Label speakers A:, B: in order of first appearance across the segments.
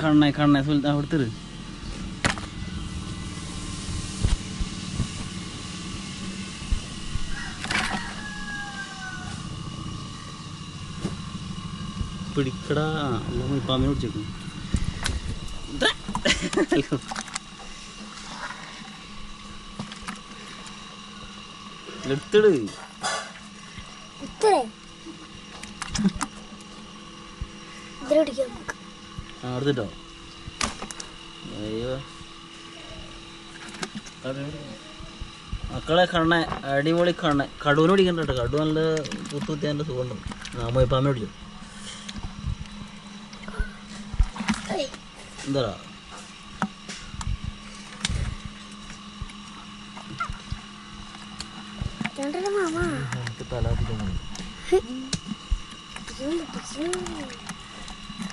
A: കണ്ണേ കണ്ണേ സുൽത്താൻ അവിടുത്തെ പിടിക്കടാ. പാമ്പിനെ പിടിച്ചേക്കും. എടുത്തിട് എടുത്തിട്ടോ? അയ്യോ മക്കളെ കണ്ണ അടിപൊളി കണ്ണ. കടുവിന് പിടിക്കണ്ട കേട്ടോ. കടു നല്ല കുത്തുകുത്തി നല്ല സുഖമുണ്ട് ആ ഇപ്പാമ്മ പിടിച്ചു? എന്താ
B: രണ്ടര മാമ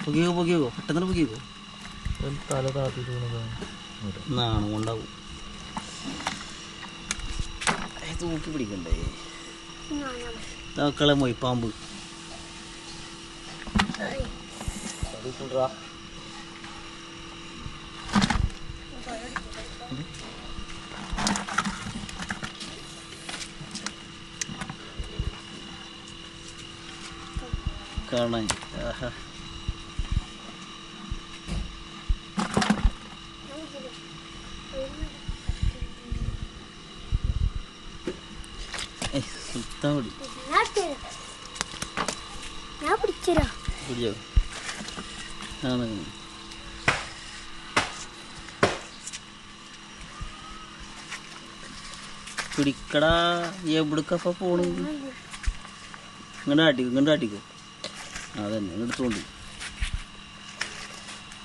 A: പൊക്കിക്കോ പൊക്കിക്കോ പെട്ടെന്ന് പൊക്കിക്കോ
C: തല താത്തിട്ട്
A: നാണം കൊണ്ടാവും. തൂക്കി പിടിക്കണ്ടേ?
B: നാണം.
A: മക്കളെ മൊയ്പ്പാമ്പ്. കാണാൻ. ആഹാ.
B: ഞാൻ പിടിച്ചോ
A: പിടിച്ചോ? ആണ്. പിടിക്കടാ. എവിടുക്കപ്പ പോണി ഇങ്ങോട്ട് ആട്ടിക്കോ ഇങ്ങോട്ട് ആട്ടിക്കോ. അതന്നെ എടുത്തോണ്ട്. തോണ്ടി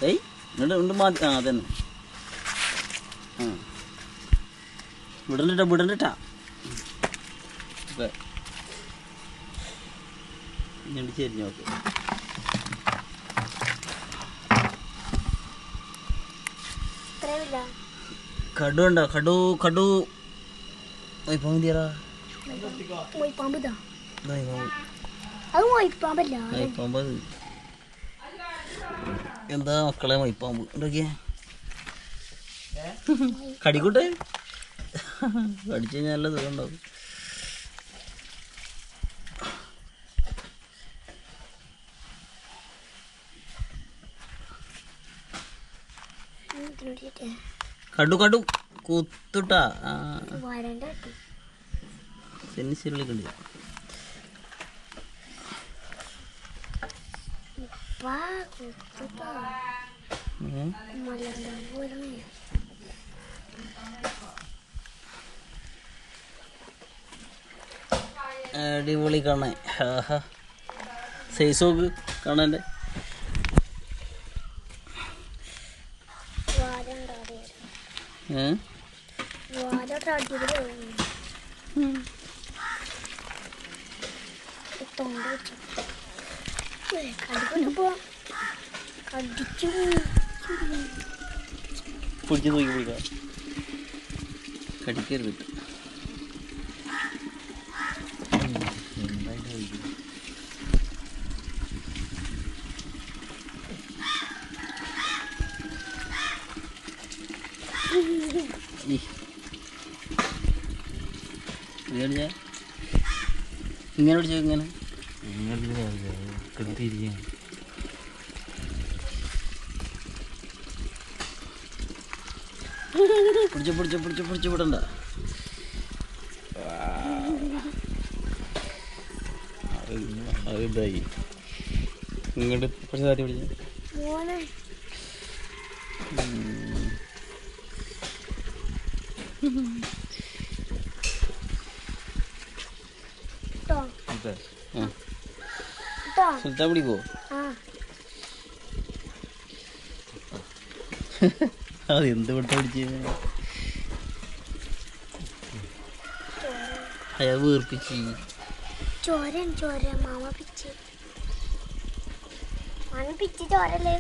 A: ഏയ് ഇങ്ങോട്ട് ഇങ്ങോട്ട് മാതി ആ അതന്നെ. ആ. വിടണ്ടിട്ടാ വിടണ്ടിട്ടാ ചെരിഞ്ഞു നോക്ക്. കടു ഉണ്ടോ? കടു കടു. മതിയറാ
B: മൊയ്പ്പാമ്പ് ഇതാ.
A: പാമ്പ്
B: അത് മൊയ്പ്പാമ്പല്ല
A: മൈപ്പാമ്പ് എന്താ മക്കളെ മൈപ്പാമ്പ്? എന്തൊക്കെയാ? കടിക്കൂട്ടെ? കടിച്ചു കഴിഞ്ഞാൽ നല്ല സുഖം ഉണ്ടാവും കടു കടു. ശരി ആ. അടിപൊളി കാണാൻ. സൈസ് നോക്ക്
B: കാണാന്റെ.
A: ഏ? പിടിച്ച് നോക്കി പിടിക്കാം കടിക്കരുത്? ഇങ്ങനെ പിടിച്ചോ ഇങ്ങനെ? പിടിച്ച് പിടിച്ച് പിടിച്ച് പിടിച്ച് വിടണ്ട. ഇതായി ഇങ്ങോട്ട് കുറച്ച് താത്തി പിടിച്ച.
C: അതെ
A: സുൽത്താൻ പിടിക്കോ അത് എന്ത് വിട്ട പിടിച്ച് അയാൾ വീർപ്പിച്ച്.
B: ചോരൻ ചോര മാമ പിച്ച്. മാമ പിച്ച് ചോരല്ലേ?